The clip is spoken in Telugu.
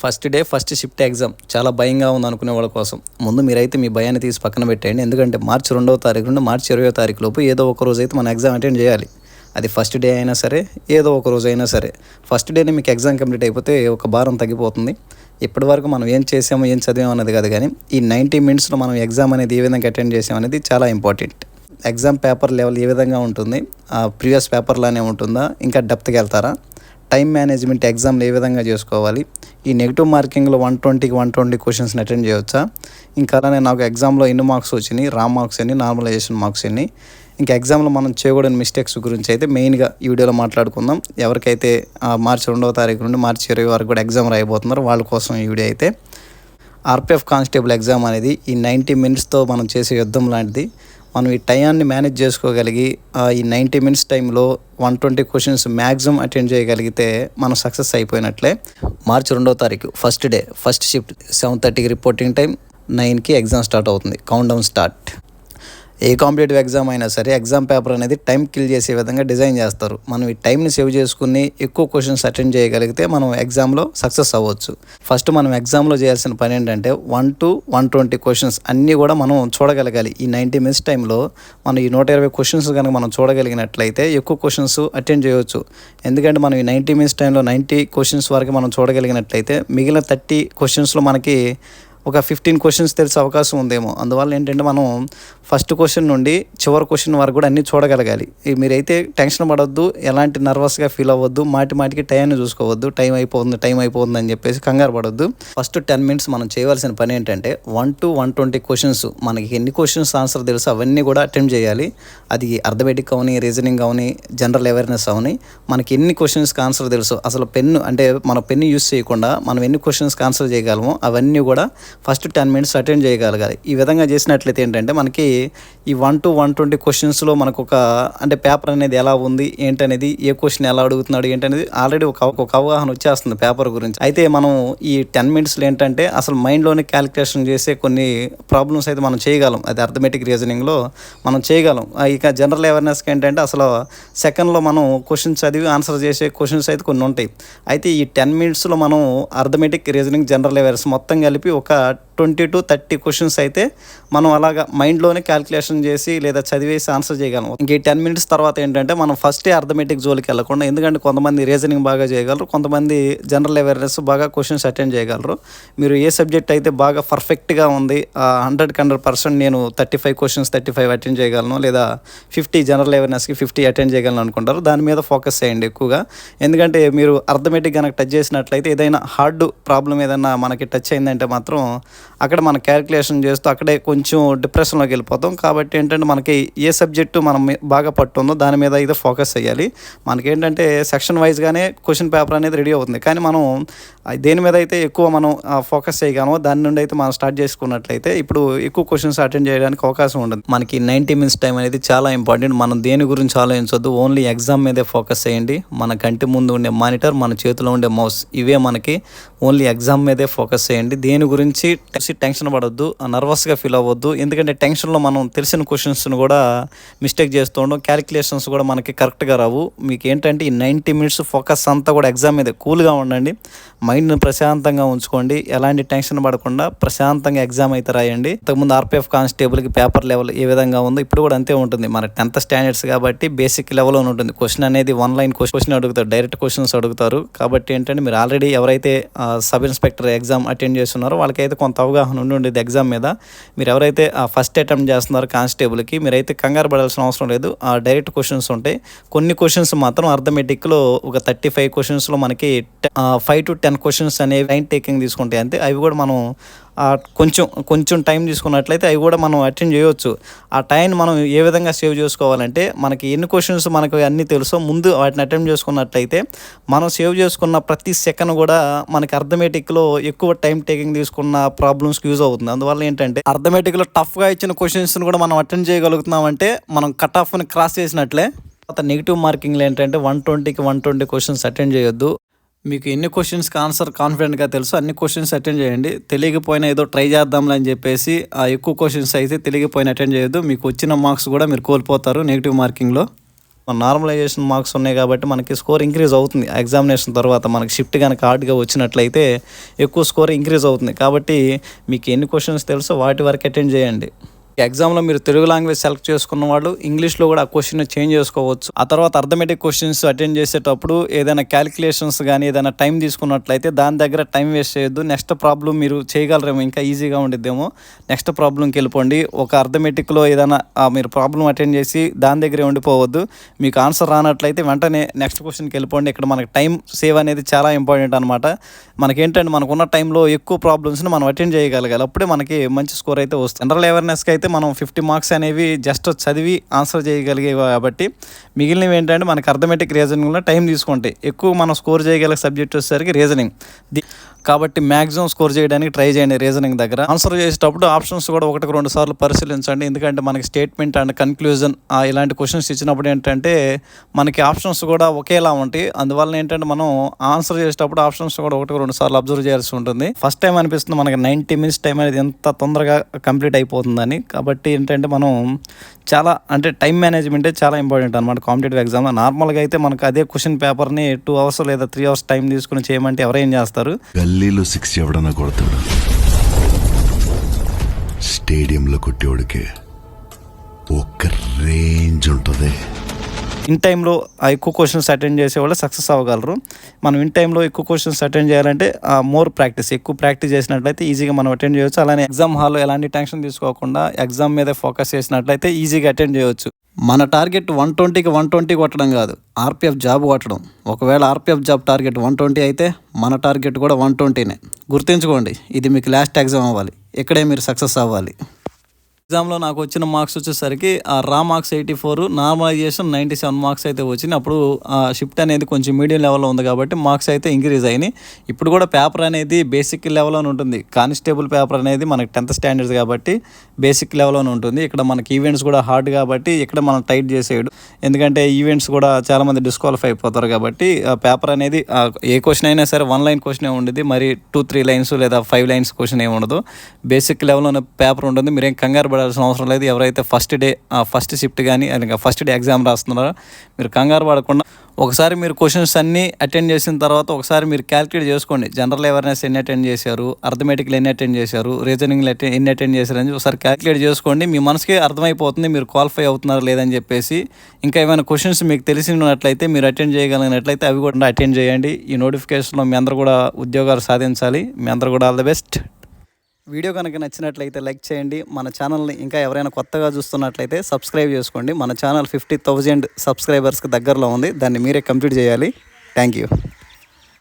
First day first shift exam. చాలా భయంగా ఉంది అనుకునే వాళ్ళ కోసం. ముందు మీరైతే మీ భయాన్ని తీసి పక్కన పెట్టేయండి. ఎందుకంటే మార్చి రెండవ తారీఖు నుండి మార్చి ఇరవై తారీఖు లోపు ఏదో ఒక రోజు అయితే మన ఎగ్జామ్ అటెండ్ చేయాలి. అది ఫస్ట్ డే అయినా సరే ఏదో ఒక రోజు అయినా సరే. ఫస్ట్ డేనే మీకు ఎగ్జామ్ కంప్లీట్ అయిపోతే ఒక భారం తగ్గిపోతుంది. ఇప్పటి వరకు మనం ఏం చేసామో ఏం చదివామో అనేది కాదు కానీ ఈ నైంటీ మినిట్స్లో మనం ఎగ్జామ్ అనేది ఏ విధంగా అటెండ్ చేసాం అనేది చాలా ఇంపార్టెంట్. ఎగ్జామ్ పేపర్ లెవెల్ ఏ విధంగా ఉంటుంది? ఆ ప్రీవియస్ పేపర్లానే ఉంటుందా? ఇంకా డెప్త్కి వెళ్తారా? టైం మేనేజ్మెంట్ ఎగ్జామ్లు ఏ విధంగా చేసుకోవాలి? ఈ నెగిటివ్ మార్కింగ్లో వన్ ట్వంటీకి వన్ ట్వంటీ క్వశ్చన్స్ని అటెండ్ చేయవచ్చా? ఇంకా అలానే నాకు ఎగ్జామ్లో ఎన్ని మార్క్స్ వచ్చినాయి? రా మార్క్స్ ఎన్ని? నార్మలైజేషన్ మార్క్స్ ఎన్ని? ఇంకా ఎగ్జామ్లో మనం చేయకూడని మిస్టేక్స్ గురించి అయితే మెయిన్గా ఈ వీడియోలో మాట్లాడుకుందాం. ఎవరికైతే మార్చి రెండవ తారీఖు నుండి మార్చి ఇరవై వరకు కూడా ఎగ్జామ్ రాయబోతున్నారో వాళ్ళ కోసం ఈ వీడియో అయితే. ఆర్పిఎఫ్ కానిస్టేబుల్ ఎగ్జామ్ అనేది ఈ నైంటీ మినిట్స్తో మనం చేసే యుద్ధం లాంటిది. మనం ఈ టయాన్ని మేనేజ్ చేసుకోగలిగి ఆ, ఈ నైంటీ మినిట్స్ టైంలో one twenty questions maximum attend చేయగలిగితే మనం సక్సెస్ అయిపోయినట్లే. మార్చి రెండో తారీఖు first day first shift seven థర్టీకి రిపోర్టింగ్ టైం నైన్కి ఎగ్జామ్ స్టార్ట్ అవుతుంది. కౌంట్ డౌన్ స్టార్ట్ ఏ కాంపిటేటివ్ ఎగ్జామ్ అయినా సరే ఎగ్జామ్ పేపర్ అనేది టైం కిల్ చేసే విధంగా డిజైన్ చేస్తారు. మనం ఈ టైంని సేవ్ చేసుకుని ఎక్కువ క్వశ్చన్స్ అటెండ్ చేయగలిగితే మనం ఎగ్జామ్లో సక్సెస్ అవ్వచ్చు. ఫస్ట్ మనం ఎగ్జామ్లో చేయాల్సిన పని ఏంటంటే one to one twenty questions అన్నీ కూడా మనం చూడగలగాలి. ఈ నైంటీ మినిట్స్ టైంలో మనం ఈ నూట ఇరవై క్వశ్చన్స్ కనుక మనం చూడగలిగినట్లయితే ఎక్కువ క్వశ్చన్స్ అటెండ్ చేయవచ్చు ఎందుకంటే మనం ఈ నైంటీ మినిట్స్ టైంలో నైంటీ క్వశ్చన్స్ వరకు మనం చూడగలిగినట్లయితే మిగిలిన థర్టీ క్వశ్చన్స్లో మనకి ఒక ఫిఫ్టీన్ క్వశ్చన్స్ తెలిసే అవకాశం ఉందేమో. అందువల్ల ఏంటంటే మనం ఫస్ట్ క్వశ్చన్ నుండి చివరి క్వశ్చన్ వరకు కూడా అన్నీ చూడగలగాలి. మీరైతే టెన్షన్ పడవద్దు ఎలాంటి నర్వస్గా ఫీల్ అవ్వద్దు మాటి మాటికి టైంని చూసుకోవద్దు టైం అయిపోతుంది టైం అయిపోతుంది అని చెప్పేసి కంగారు పడవద్దు ఫస్ట్ టెన్ మినిట్స్ మనం చేయవలసిన పని ఏంటంటే one to one twenty questions మనకి ఎన్ని క్వశ్చన్స్ ఆన్సర్ తెలుసు అవన్నీ కూడా అటెంప్ట్ చేయాలి. అది అర్థమెటిక్ అవని రీజనింగ్ అవని జనరల్ అవేర్నెస్ అవని మనకి ఎన్ని క్వశ్చన్స్కి ఆన్సర్ తెలుసు అసలు పెన్ను అంటే మన పెన్ను యూస్ చేయకుండా మనం ఎన్ని క్వశ్చన్స్కి ఆన్సర్ చేయగలమో అవన్నీ కూడా ఫస్ట్ టెన్ మినిట్స్ అటెండ్ చేయగలగాలి. ఈ విధంగా చేసినట్లయితే ఏంటంటే మనకి ఈ వన్ టు వన్ ట్వంటీ క్వశ్చన్స్లో మనకు ఒక అంటే పేపర్ అనేది ఎలా ఉంది ఏంటనేది ఏ క్వశ్చన్ ఎలా అడుగుతున్నాడు ఏంటనేది ఆల్రెడీ ఒక ఒక అవగాహన వచ్చేస్తుంది పేపర్ గురించి. అయితే మనం ఈ టెన్ మినిట్స్లో ఏంటంటే అసలు మైండ్లోనే క్యాలిక్యులేషన్ చేసే కొన్ని ప్రాబ్లమ్స్ అయితే మనం చేయగలం. అది అర్థమెటిక్ రీజనింగ్లో మనం చేయగలం. ఇక జనరల్ అవేర్నెస్కి ఏంటంటే అసలు సెకండ్లో మనం క్వశ్చన్స్ చదివి ఆన్సర్ చేసే క్వశ్చన్స్ అయితే కొన్ని ఉంటాయి. అయితే ఈ టెన్ మినిట్స్లో మనం అర్థమెటిక్ రీజనింగ్ జనరల్ అవేర్నెస్ మొత్తం కలిపి ఒక that twenty to thirty questions అయితే మనం అలాగా మైండ్లోనే క్యాలిక్యులేషన్ చేసి లేదా చదివేసి ఆన్సర్ చేయగలం. ఇంక ఈ టెన్ మినిట్స్ తర్వాత ఏంటంటే మనం ఫస్టే అర్థమెటిక్ జోలికి వెళ్ళకుండా ఎందుకంటే కొంతమంది రీజనింగ్ బాగా చేయగలరు కొంతమంది జనరల్ అవేర్నెస్ బాగా క్వశ్చన్స్ అటెండ్ చేయగలరు. మీరు ఏ సబ్జెక్ట్ అయితే బాగా పర్ఫెక్ట్గా ఉంది హండ్రెడ్కి హండ్రెడ్ పర్సెంట్ నేను thirty five questions thirty five attend చేయగలను లేదా ఫిఫ్టీ జనరల్ అవేర్నెస్కి ఫిఫ్టీ అటెండ్ చేయగలను అనుకుంటారు. దాని మీద ఫోకస్ చేయండి ఎక్కువగా. ఎందుకంటే మీరు అర్థమెటిక్ కనుక టచ్ చేసినట్లయితే ఏదైనా హార్డ్ ప్రాబ్లం ఏదైనా మనకి టచ్ అయిందంటే మాత్రం అక్కడ మన క్యాలిక్యులేషన్ చేస్తూ అక్కడే కొంచెం డిప్రెషన్లోకి వెళ్ళిపోతాం. కాబట్టి ఏంటంటే మనకి ఏ సబ్జెక్టు మనం బాగా పట్టుందో దాని మీద అయితే ఫోకస్ చేయాలి. మనకేంటంటే సెక్షన్ వైజ్గానే క్వశ్చన్ పేపర్ అనేది రెడీ అవుతుంది. కానీ మనం దేని మీద అయితే ఎక్కువ మనం ఫోకస్ చేయగలమో దాని నుండి అయితే మనం స్టార్ట్ చేసుకున్నట్లయితే ఇప్పుడు ఎక్కువ క్వశ్చన్స్ అటెండ్ చేయడానికి అవకాశం ఉంటుంది. మనకి నైంటీ మినిట్స్ టైం అనేది చాలా ఇంపార్టెంట్ మనం దేని గురించి ఆలోచించొద్దు. ఓన్లీ ఎగ్జామ్ మీదే ఫోకస్ చేయండి. మన కంటి ముందు ఉండే మానిటర్ మన చేతిలో ఉండే మౌస్ ఇవే మనకి ఓన్లీ ఎగ్జామ్ మీదే ఫోకస్ చేయండి. దేని గురించి టెన్షన్ పడొద్దు నర్వస్గా ఫీల్ అవ్వద్దు. ఎందుకంటే టెన్షన్లో మనం తెలిసిన క్వశ్చన్స్ని కూడా మిస్టేక్ చేస్తూ ఉండడం క్యాలిక్యులేషన్స్ కూడా మనకి కరెక్ట్గా రావు. మీకు ఏంటంటే ఈ నైంటీ మినిట్స్ ఫోకస్ అంతా కూడా ఎగ్జామ్ మీద కూల్గా ఉండండి. మైండ్ని ప్రశాంతంగా ఉంచుకోండి. ఎలాంటి టెన్షన్ పడకుండా ప్రశాంతంగా ఎగ్జామ్ అయితే రాయండి. ఇంతకుముందు ఆర్పిఎఫ్ కానిస్టేబుల్కి పేపర్ లెవెల్ ఏ విధంగా ఉందో ఇప్పుడు కూడా అంతే ఉంటుంది. మన టెన్త్ స్టాండర్డ్స్ కాబట్టి బేసిక్ లెవెల్లో ఉంటుంది. క్వశ్చన్ అనేది వన్ లైన్ క్వశ్చన్ అడుగుతారు. డైరెక్ట్ క్వశ్చన్స్ అడుగుతారు. కాబట్టి ఏంటంటే మీరు ఆల్రెడీ ఎవరైతే సబ్ ఇన్స్పెక్టర్ ఎగ్జామ్ అటెండ్ చేస్తున్నారో వాళ్ళకైతే కొంత అవగాహన ఉండి ఉండేది ఎగ్జామ్ మీద. మీరు ఎవరైతే ఫస్ట్ అటెంప్ట్ చేస్తున్నారో కానిస్టేబుల్కి మీరైతే కంగారు పడాల్సిన అవసరం లేదు. ఆ డైరెక్ట్ క్వశ్చన్స్ ఉంటాయి. కొన్ని క్వశ్చన్స్ మాత్రం అర్థమెటిక్లో ఒక థర్టీ ఫైవ్ క్వశ్చన్స్లో మనకి ఫైవ్ టు టెన్ క్వశ్చన్స్ అనేవి టైం టేకింగ్ తీసుకుంటాయి అంతే. అవి కూడా మనం కొంచెం కొంచెం టైం తీసుకున్నట్లయితే అవి కూడా మనం అటెండ్ చేయవచ్చు ఆ టైం మనం ఏ విధంగా సేవ్ చేసుకోవాలంటే మనకి ఎన్ని క్వశ్చన్స్ మనకు అన్నీ తెలుసో ముందు వాటిని అటెంప్ట్ చేసుకున్నట్లయితే మనం సేవ్ చేసుకున్న ప్రతి సెకండ్ కూడా మనకి అర్థమెటిక్లో ఎక్కువ టైం టేకింగ్ తీసుకున్న ప్రాబ్లమ్స్కి యూజ్ అవుతుంది. అందువల్ల ఏంటంటే అర్థమెటిక్లో టఫ్గా ఇచ్చిన క్వశ్చన్స్ని కూడా మనం అటెండ్ చేయగలుగుతున్నామంటే మనం కట్ ఆఫ్ని క్రాస్ చేసినట్లే. తర్వాత నెగిటివ్ మార్కింగ్లో ఏంటంటే వన్ ట్వంటీకి వన్ ట్వంటీ క్వశ్చన్స్ అటెండ్ చేయొద్దు. మీకు ఎన్ని క్వశ్చన్స్కి ఆన్సర్ కాన్ఫిడెంట్గా తెలుసు అన్ని క్వశ్చన్స్ అటెండ్ చేయండి. తెలియకపోయినా ఏదో ట్రై చేద్దాంలే అని చెప్పేసి ఆ ఎక్కువ క్వశ్చన్స్ అయితే తెలియకపోయినా అటెండ్ చేయొద్దు. మీకు వచ్చిన మార్క్స్ కూడా మీరు కోల్పోతారు నెగిటివ్ మార్కింగ్లో నార్మలైజేషన్ మార్క్స్ ఉన్నాయి కాబట్టి మనకి స్కోర్ ఇంక్రీజ్ అవుతుంది. ఎగ్జామినేషన్ తర్వాత మనకి షిఫ్ట్ కనుక హార్డ్గా వచ్చినట్లయితే ఎక్కువ స్కోర్ ఇంక్రీజ్ అవుతుంది. కాబట్టి మీకు ఎన్ని క్వశ్చన్స్ తెలుసో వాటి వరకు అటెండ్ చేయండి. ఎగ్జామ్లో మీరు తెలుగు లాంగ్వేజ్ సెలెక్ట్ చేసుకున్న వాళ్ళు ఇంగ్లీష్లో కూడా ఆ క్వశ్చన్ చేంజ్ చేసుకోవచ్చు. ఆ తర్వాత అర్థమెటిక్ క్వశ్చన్స్ అటెండ్ చేసేటప్పుడు ఏదైనా క్యాలిక్యులేషన్స్ కానీ ఏదైనా టైం తీసుకున్నట్లయితే దాని దగ్గర టైం వేస్ట్ చేయొద్దు. నెక్స్ట్ ప్రాబ్లం మీరు చేయగలరేమో ఇంకా ఈజీగా ఉండిద్దేమో. నెక్స్ట్ ప్రాబ్లంకి వెళ్ళిపోండి. ఒక అర్థమెటిక్లో ఏదైనా మీరు ప్రాబ్లం అటెండ్ చేసి దాని దగ్గరే ఉండిపోవద్దు. మీకు ఆన్సర్ రానట్లయితే వెంటనే నెక్స్ట్ క్వశ్చన్కి వెళ్ళిపోండి. ఇక్కడ మనకి టైం సేవ్ అనేది చాలా ఇంపార్టెంట్ అనమాట మనకేంటంటే మనకున్న టైంలో ఎక్కువ ప్రాబ్లమ్స్ని మనం అటెండ్ చేయగలగాలి. అప్పుడే మనకి మంచి స్కోర్ అయితే వస్తుంది. జనరల్ అవేర్నెస్కి అయితే మనం ఫిఫ్టీ మార్క్స్ అనేవి జస్ట్ చదివి ఆన్సర్ చేయగలిగేవి కాబట్టి మిగిలినవి ఏంటంటే మనకి అర్థమెటిక్ రీజనింగ్లో టైం తీసుకుంటాయి. ఎక్కువ మనం స్కోర్ చేయగలిగే సబ్జెక్ట్ వచ్చేసరికి రీజనింగ్ కాబట్టి మ్యాక్సిమం స్కోర్ చేయడానికి ట్రై చేయండి రీజనింగ్ దగ్గర. ఆన్సర్ చేసేటప్పుడు ఆప్షన్స్ కూడా ఒకటికి రెండు సార్లు పరిశీలించండి. ఎందుకంటే మనకి స్టేట్మెంట్ అండ్ కన్క్లూజన్ ఇలాంటి క్వశ్చన్స్ ఇచ్చినప్పుడు ఏంటంటే మనకి ఆప్షన్స్ కూడా ఒకేలా ఉంటాయి. అందువల్ల ఏంటంటే మనం ఆన్సర్ చేసేటప్పుడు ఆప్షన్స్ కూడా ఒకటికి రెండు సార్లు అబ్జర్వ్ చేయాల్సి ఉంటుంది. ఫస్ట్ టైం అనిపిస్తుంది మనకి నైంటీ మినిట్స్ టైం అనేది ఎంత తొందరగా కంప్లీట్ అయిపోతుందని. కాబట్టి ఏంటంటే మనం చాలా అంటే టైం మేనేజ్మెంటే చాలా ఇంపార్టెంట్ అనమాట కాంపిటేటివ్ ఎగ్జామ్లో నార్మల్గా అయితే మనకు అదే క్వశ్చన్ పేపర్ని టూ అవర్స్ లేదా త్రీ అవర్స్ టైం తీసుకుని చేయమంటే ఎవరేం చేస్తారు? గల్లీలో సిక్స్ ఎవడన్నా కొడతాడు? స్టేడియంలో కొట్టేవాడికి ఒక రేంజ్ ఉంటుంది. ఇన్ టైంలో ఆ ఎక్కువ క్వశ్చన్స్ అటెండ్ చేసే వాళ్ళు సక్సెస్ అవ్వగలరు. మనం ఇన్ టైంలో ఎక్కువ క్వశ్చన్స్ అటెండ్ చేయాలంటే మోర్ ప్రాక్టీస్ ఎక్కువ ప్రాక్టీస్ చేసినట్లయితే ఈజీగా మనం అటెండ్ చేయొచ్చు. అలానే ఎగ్జామ్ హాల్లో ఎలాంటి టెన్షన్ తీసుకోకుండా ఎగ్జామ్ మీద ఫోకస్ చేసినట్లయితే ఈజీగా అటెండ్ చేయొచ్చు. మన టార్గెట్ వన్ ట్వంటీకి వన్ ట్వంటీ కొట్టడం కాదు ఆర్పిఎఫ్ జాబ్ కొట్టడం. ఒకవేళ RPF job target one twenty అయితే మన టార్గెట్ కూడా వన్ ట్వంటీనే. గుర్తుంచుకోండి ఇది మీకు లాస్ట్ ఎగ్జామ్ అవ్వాలి. ఇక్కడే మీరు సక్సెస్ అవ్వాలి. ఎగ్జామ్లో నాకు వచ్చిన మార్క్స్ వచ్చేసరికి ఆ raw marks eighty four normalization ninety seven marks అయితే వచ్చినాయి. అప్పుడు ఆ షిఫ్ట్ అనేది కొంచెం మీడియం లెవెల్లో ఉంది కాబట్టి మార్క్స్ అయితే ఇంక్రీజ్ అయినాయి. ఇప్పుడు కూడా పేపర్ అనేది బేసిక్ లెవెల్లోనే ఉంటుంది. కానిస్టేబుల్ పేపర్ అనేది మనకి టెన్త్ స్టాండర్డ్స్ కాబట్టి బేసిక్ లెవెల్లోనే ఉంటుంది. ఇక్కడ మనకి ఈవెంట్స్ కూడా హార్డ్ కాబట్టి ఇక్కడ మనం టైట్ చేసేయడు. ఎందుకంటే ఈవెంట్స్ కూడా చాలామంది డిస్క్వాలిఫై అయిపోతారు కాబట్టి ఆ పేపర్ అనేది ఏ క్వశ్చన్ అయినా సరే వన్ లైన్ క్వశ్చన్ ఉండేది. మరి టూ త్రీ లైన్స్ లేదా ఫైవ్ లైన్స్ క్వశ్చన్ ఏమి ఉండదు. బేసిక్ లెవెల్లోనే పేపర్ ఉంటుంది. మీరేం కంగారు పడాల్సిన అవసరం లేదు. ఎవరైతే ఫస్ట్ డే ఫస్ట్ షిఫ్ట్ కానీ ఇంకా ఫస్ట్ డే ఎగ్జామ్ రాస్తున్నారో మీరు కంగారు పడకుండా ఒకసారి మీరు క్వశ్చన్స్ అన్నీ అటెండ్ చేసిన తర్వాత ఒకసారి మీరు క్యాలిక్యులేట్ చేసుకోండి. జనరల్ అవేర్నెస్ ఎన్ని అటెండ్ చేశారు అర్థమెటిక్లు ఎన్ని అటెండ్ చేశారు రీజనింగ్లు అటెండ్ ఎన్ని అటెండ్ చేశారు అని ఒకసారి క్యాలిక్యులేట్ చేసుకోండి. మీ మనసుకి అర్థమైపోతుంది మీరు క్వాలిఫై అవుతున్నారు లేదని చెప్పేసి. ఇంకా ఏమైనా క్వశ్చన్స్ మీకు తెలిసినట్లయితే మీరు అటెండ్ చేయగలిగినట్లయితే అవి కూడా అటెండ్ చేయండి. ఈ నోటిఫికేషన్లో మీ అందరూ కూడా ఉద్యోగాలు సాధించాలి. మీ అందరూ కూడా ఆల్ ద బెస్ట్. వీడియో కనుక నచ్చినట్లయితే లైక్ చేయండి. మన ఛానల్ని ఇంకా ఎవరైనా కొత్తగా చూస్తున్నట్లయితే సబ్స్క్రైబ్ చేసుకోండి. మన ఛానల్ ఫిఫ్టీ థౌజండ్ సబ్స్క్రైబర్స్కి దగ్గరలో ఉంది. దాన్ని మీరే కంప్లీట్ చేయాలి. Thank you.